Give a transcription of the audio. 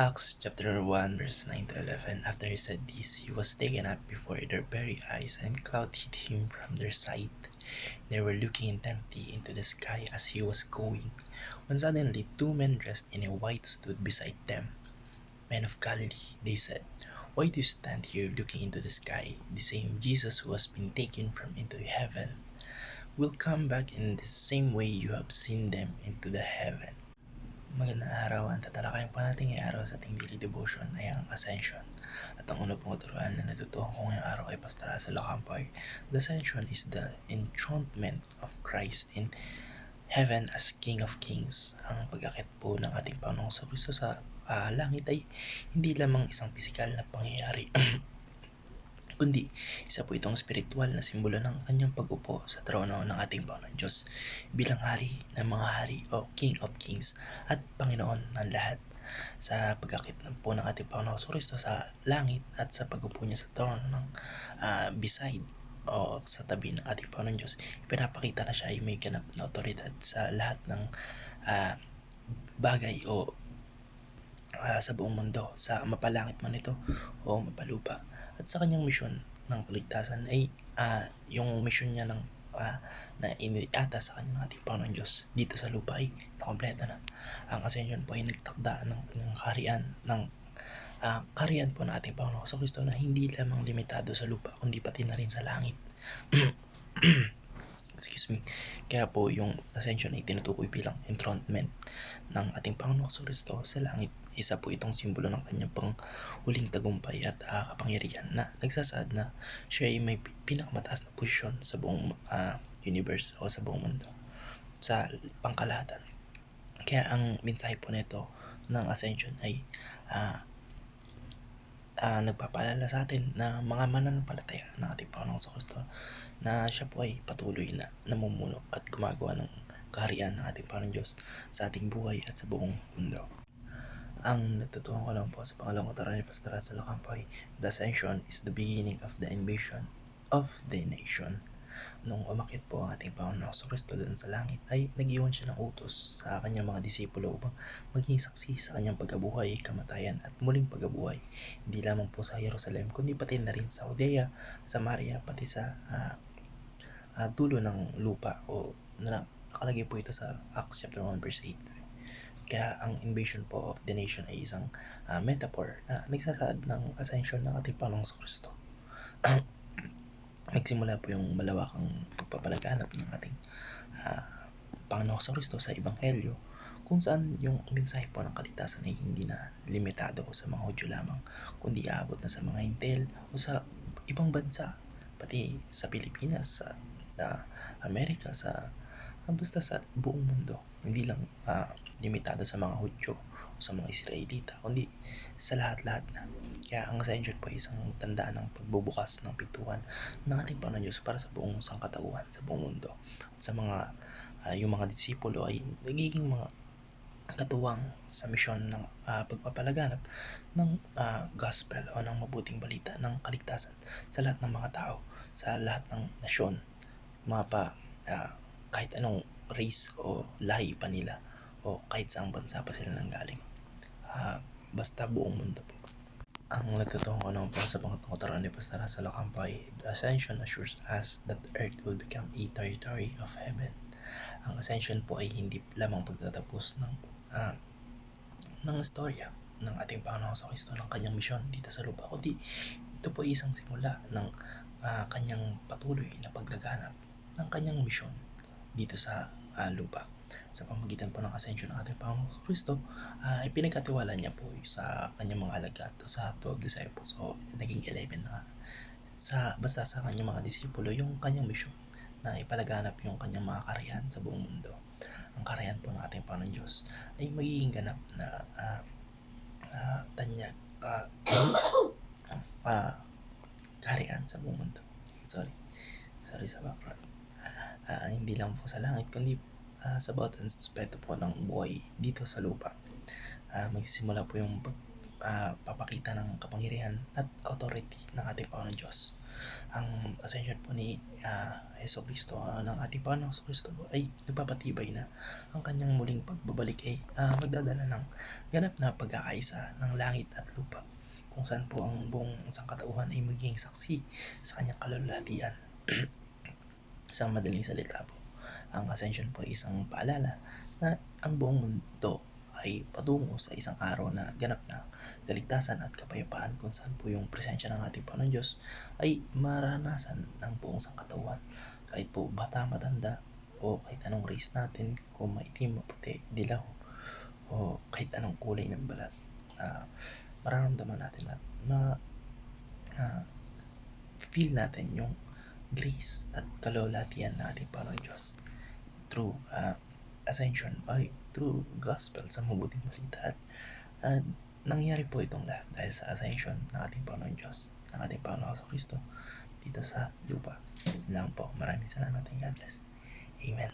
Acts chapter 1 verse 9 to 11 After he said this, he was taken up before their very eyes, and cloud hid him from their sight. They were looking intently into the sky as he was going, when suddenly two men dressed in white stood beside them. Men of Galilee, they said, why do you stand here looking into the sky? The same Jesus who has been taken from into heaven will come back in the same way you have seen them into the heaven. Magandang araw. Ang tatalakayan po natin ngayong araw sa ating daily devotion ay ang Ascension. At ang una pong turuan na natutuhan ko ngayong araw ay Pastor Russell Ocampay. The Ascension is the enthronement of Christ in heaven as King of Kings. Ang pagkakit po ng ating Panginoong sa Kristo sa uh, langit ay hindi lamang isang pisikal na pangyayari kundi isa po itong spiritual na simbolo ng kanyang pag-upo sa trono ng ating Panginoon Diyos bilang hari ng mga hari o King of Kings at Panginoon ng lahat. Sa pagkakit po ng ating Panginoon Kristo sa langit at sa pag-upo niya sa trono ng uh, beside o sa tabi ng ating Panginoon Diyos, pinapakita na siya ay may ganap na otoridad sa lahat ng uh, bagay o uh, sa buong mundo, sa mapalangit man ito o mapalupa at sa kanyang misyon ng kaligtasan ay uh, yung misyon niya ng uh, na iniata sa kanya ng ating Panginoon Diyos dito sa lupa ay nakompleto na. Ang ascension po ay nagtakda ng, ng kaharian ng uh, kaharian po ng ating Panginoon Kristo na hindi lamang limitado sa lupa kundi pati na rin sa langit. excuse me. Kaya po yung ascension ay tinutukoy bilang enthronement ng ating Panginoon sa Kristo sa langit. Isa po itong simbolo ng kanyang pang huling tagumpay at uh, kapangyarihan na nagsasaad na siya ay may pinakamataas na posisyon sa buong uh, universe o sa buong mundo sa pangkalahatan. Kaya ang mensahe po nito ng ascension ay uh, uh, nagpapaalala sa atin na mga mananampalataya ng ating Panginoong sa Kristo na siya po ay patuloy na namumuno at gumagawa ng kaharian ng ating Panginoong Diyos sa ating buhay at sa buong mundo. Ang natutuhan ko lang po sa pangalawang kataran ni Pastor Russell Ocampo the ascension is the beginning of the invasion of the nation nung umakit po ang ating Panginoon sa Kristo doon sa langit ay nag-iwan siya ng utos sa kanyang mga disipulo upang maging saksi sa kanyang pagkabuhay, kamatayan at muling pagkabuhay. Hindi lamang po sa Jerusalem kundi pati na rin sa Judea, Samaria, pati sa uh, uh, dulo ng lupa o na, nakalagay po ito sa Acts chapter 1 verse 8. Kaya ang invasion po of the nation ay isang uh, metaphor na nagsasaad ng ascension ng ating Panginoong Kristo. nagsimula po yung malawakang pagpapalaganap ng ating uh, Panginoon sa Kristo sa Ebanghelyo kung saan yung mensahe po ng kaligtasan ay hindi na limitado sa mga Hudyo lamang kundi aabot na sa mga Intel o sa ibang bansa pati sa Pilipinas sa uh, Amerika sa uh, basta sa buong mundo. Hindi lang uh, limitado sa mga Hudyo sa mga Israelita, kundi sa lahat-lahat na. Kaya ang ascension po ay isang tandaan ng pagbubukas ng pintuan ng ating Panginoon Diyos para sa buong sangkatauhan, sa buong mundo. At sa mga, uh, yung mga disipulo ay nagiging mga katuwang sa misyon ng uh, pagpapalaganap ng uh, gospel o ng mabuting balita ng kaligtasan sa lahat ng mga tao, sa lahat ng nasyon, mga pa, uh, kahit anong race o lahi pa nila o kahit saang bansa pa sila nanggaling uh, basta buong mundo po. Ang ko naman po sa pangatong kataraan ni Pastor sa Locampay, the ascension assures us that earth will become a territory of heaven. Ang ascension po ay hindi lamang pagtatapos ng uh, ng istorya ng ating Panginoon sa Kristo ng kanyang misyon dito sa lupa, kundi ito po ay isang simula ng uh, kanyang patuloy na paglaganap ng kanyang misyon dito sa uh, lupa sa pamagitan po ng ascension ng ating Panginoong Kristo, uh, ipinagkatiwala niya po sa kanyang mga alagad sa 12 disciples o naging 11 na sa basta sa kanyang mga disipulo yung kanyang misyon na ipalaganap yung kanyang mga kariyan sa buong mundo. Ang kariyan po ng ating Panginoon Diyos ay magiging ganap na uh, uh, tanya uh, uh, kariyan sa buong mundo. Sorry. Sorry sa background. Uh, hindi lang po sa langit, kundi uh, sa bawat aspeto po ng buhay dito sa lupa. Uh, magsisimula po yung pag, ah, papakita ng kapangyarihan at authority ng ating Panginoon Diyos. Ang ascension po ni ah, Yeso Cristo ah, ng ating Panginoon Yeso Cristo ay nagpapatibay na ang kanyang muling pagbabalik ay ah, magdadala ng ganap na pagkakaisa ng langit at lupa kung saan po ang buong sangkatauhan ay magiging saksi sa kanyang kalulatian. Isang madaling salita po, ang ascension po ay isang paalala na ang buong mundo ay patungo sa isang araw na ganap na kaligtasan at kapayapaan kung saan po yung presensya ng ating Panginoon Diyos ay maranasan ng buong sangkatauhan. Kahit po bata, matanda, o kahit anong race natin, kung maitim, maputi, dilaw, o kahit anong kulay ng balat, ah, mararamdaman natin at ma, ah, feel natin yung grace at kalulatian ng ating Panginoon Diyos through ah, ascension ay through gospel sa mabuting balita at ah, nangyari po itong lahat dahil sa ascension ng ating Panginoon Diyos ng ating Panginoon sa Kristo dito sa lupa. Lang po. Maraming salamat and God bless. Amen.